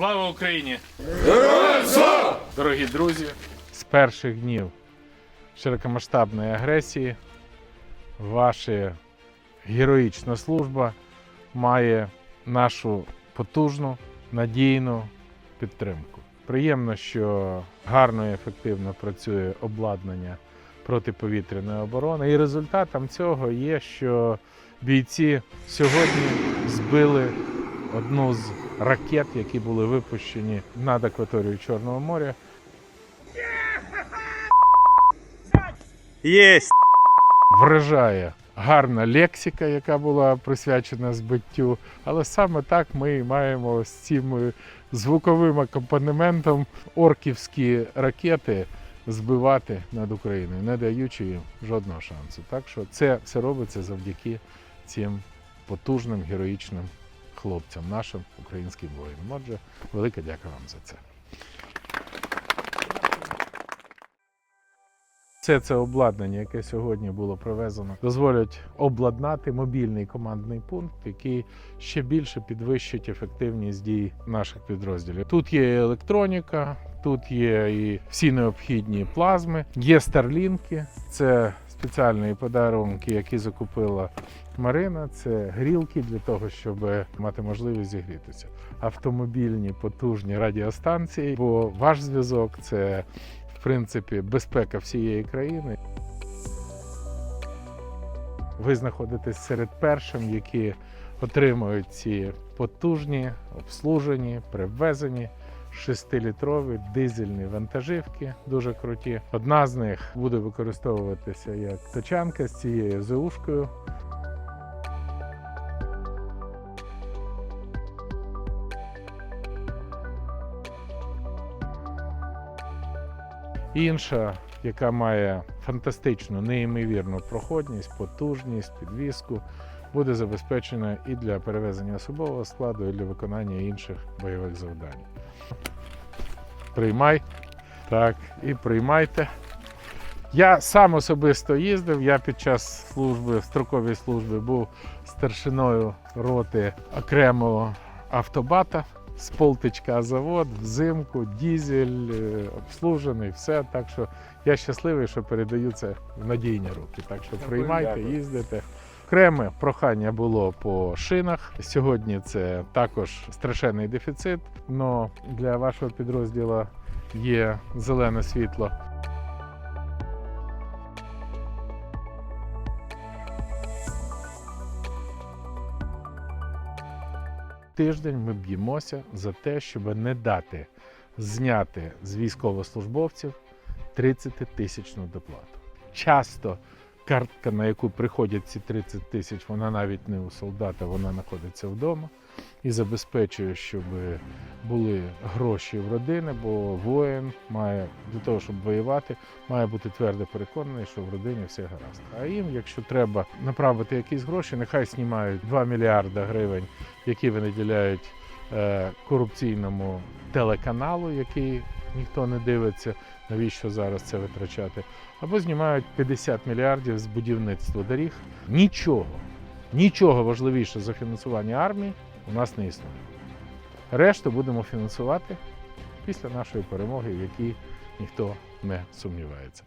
Слава Україні! Героям слава! Дорогі друзі! З перших днів широкомасштабної агресії ваша героїчна служба має нашу потужну, надійну підтримку. Приємно, що гарно і ефективно працює обладнання протиповітряної оборони. І результатом цього є, що бійці сьогодні збили одну з ракет, які були випущені над акваторією Чорного моря. Єсть! Вражає гарна лексика, яка була присвячена збиттю. Але саме так ми маємо з цим звуковим акомпанементом орківські ракети збивати над Україною, не даючи їм жодного шансу. Так що це все робиться завдяки цим потужним героїчним хлопцям, нашим українським воїнам. Отже, велика дяка вам за це. Все це обладнання, яке сьогодні було привезено, дозволять обладнати мобільний командний пункт, який ще більше підвищить ефективність дій наших підрозділів. Тут є електроніка, тут є і всі необхідні плазми, є старлінки. Це спеціальні подарунки, які закупила Марина. Це грілки для того, щоб мати можливість зігрітися. Автомобільні потужні радіостанції, бо ваш зв'язок це в принципі безпека всієї країни. Ви знаходитесь серед першим, які отримують ці потужні, обслужені, привезені 6-літрові дизельні вантажівки, дуже круті. Одна з них буде використовуватися як тачанка з цією ЗУшкою. Інша, яка має фантастичну, неймовірну проходність, потужність, підвіску, буде забезпечена і для перевезення особового складу, і для виконання інших бойових завдань. Приймай. Так, і приймайте. Я сам особисто їздив. Я під час служби, строкової служби був старшиною роти окремого автобата з полтичка завод, взимку, дізель, е, обслужений, все. Так що я щасливий, що передаю це в надійні руки. Так що приймайте, їздите. Окреме прохання було по шинах. Сьогодні це також страшенний дефіцит, але для вашого підрозділу є зелене світло. Тиждень ми б'ємося за те, щоб не дати зняти з військовослужбовців 30 тисячну доплату. Часто картка, на яку приходять ці 30 тисяч, вона навіть не у солдата, вона знаходиться вдома і забезпечує, щоб були гроші в родини, бо воїн має для того, щоб воювати, має бути твердо переконаний, що в родині все гаразд. А їм, якщо треба направити якісь гроші, нехай знімають 2 мільярда гривень, які виділяють е, корупційному телеканалу, який ніхто не дивиться, навіщо зараз це витрачати, або знімають 50 мільярдів з будівництва доріг. Нічого, нічого важливіше за фінансування армії у нас не існує. Решту будемо фінансувати після нашої перемоги, в якій ніхто не сумнівається.